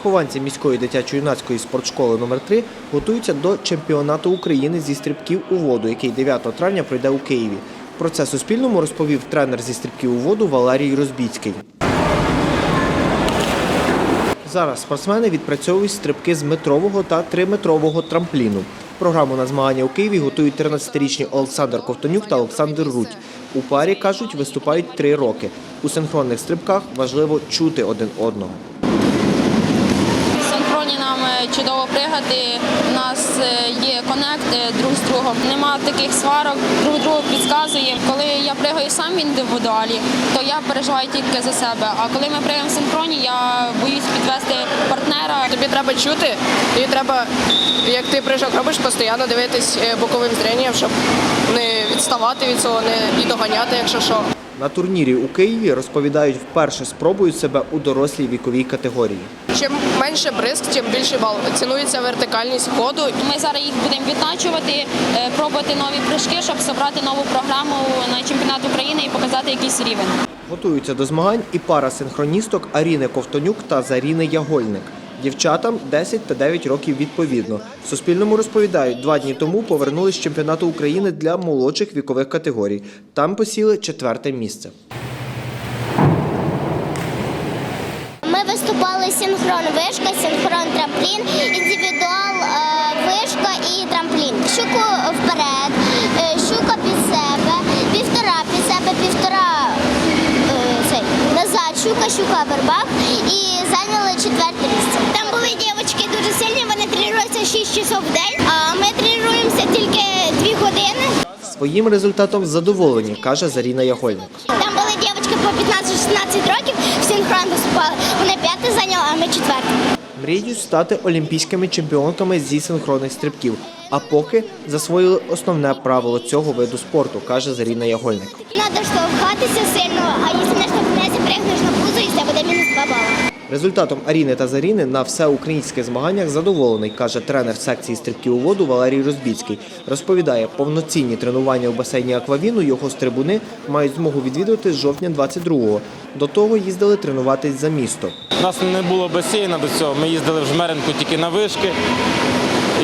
Вихованці міської дитячо-юнацької спортшколи номер 3 готуються до чемпіонату України зі стрибків у воду, який 9 травня пройде у Києві. Про це Суспільному розповів тренер зі стрибків у воду Валерій Розбіцький. Зараз спортсмени відпрацьовують стрибки з метрового та триметрового трампліну. Програму на змагання у Києві готують 13-річні Олександр Ковтонюк та Олександр Рудь. У парі, кажуть, виступають три роки. У синхронних стрибках важливо чути один одного. В синхроні нам е, чудово пригати. У нас е, є конект друг з другом. Нема таких сварок, друг другу підказуємо. Коли я пригаю сам індивідуалі, то я переживаю тільки за себе. А коли ми пригаємо в синхроні, я боюсь підвести партнера. Тобі треба чути, тобі треба, як ти прыжок робиш, постійно дивитись е, боковим зренням, щоб не відставати від цього, не доганяти, якщо що. На турнірі у Києві розповідають, вперше спробують себе у дорослій віковій категорії. Чим менше бризк, тим більше бал. Цінується вертикальність ходу. Ми зараз їх будемо відтачувати, е, пробувати нові прыжки, щоб зібрати нову програму на чемпіонат України і показати якийсь рівень. Готуються до змагань і пара синхроністок Аріни Ковтонюк та Заріни Ягольник. Дівчатам 10 та 9 років відповідно. Суспільному розповідають, два дні тому повернулись з чемпіонату України для молодших вікових категорій. Там посіли четверте місце. Ми виступали синхрон вишка, синхрон трамплін, індивідуал е, вишка і трамплін. Щуку вперед, е, щука під себе, півтора під себе, півтора е, назад, щука, щука, вербак і зайняли четверте вони 6 часов в день, а ми тренуємося тільки 2 години. Своїм результатом задоволені, каже Заріна Ягольник. Там були дівчатки по 15-16 років, в синхрон виступали. Вони п'яте зайняли, а ми четверте. Мріють стати олімпійськими чемпіонками зі синхронних стрибків. А поки засвоїли основне правило цього виду спорту, каже Заріна Ягольник. Надо штовхатися сильно, а якщо не штовхнешся, пригнеш на пузо і це буде мінус 2 бали. Результатом Аріни та Заріни на всеукраїнських змаганнях задоволений, каже тренер секції стрибків у воду Валерій Розбіцький. Розповідає, повноцінні тренування у басейні Аквавіну його стрибуни мають змогу відвідувати з жовтня 22-го. До того їздили тренуватись за місто. У нас не було басейна до цього. Ми їздили в Жмеренку тільки на вишки.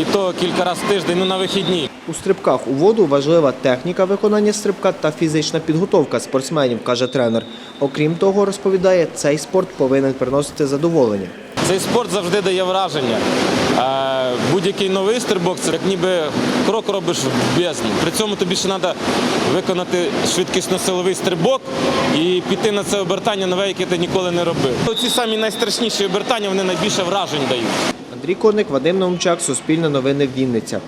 І то кілька разів в тиждень, ну на вихідні. У стрибках у воду важлива техніка виконання стрибка та фізична підготовка спортсменів, каже тренер. Окрім того, розповідає, цей спорт повинен приносити задоволення. Цей спорт завжди дає враження. Е, Будь-який новий стрибок це як ніби крок робиш в бездні. При цьому тобі ще треба виконати швидкісно-силовий стрибок і піти на це обертання нове, яке ти ніколи не робив. Ці самі найстрашніші обертання вони найбільше вражень дають. Андрій Коник, Вадим Наумчак, Суспільне новини Вінниця.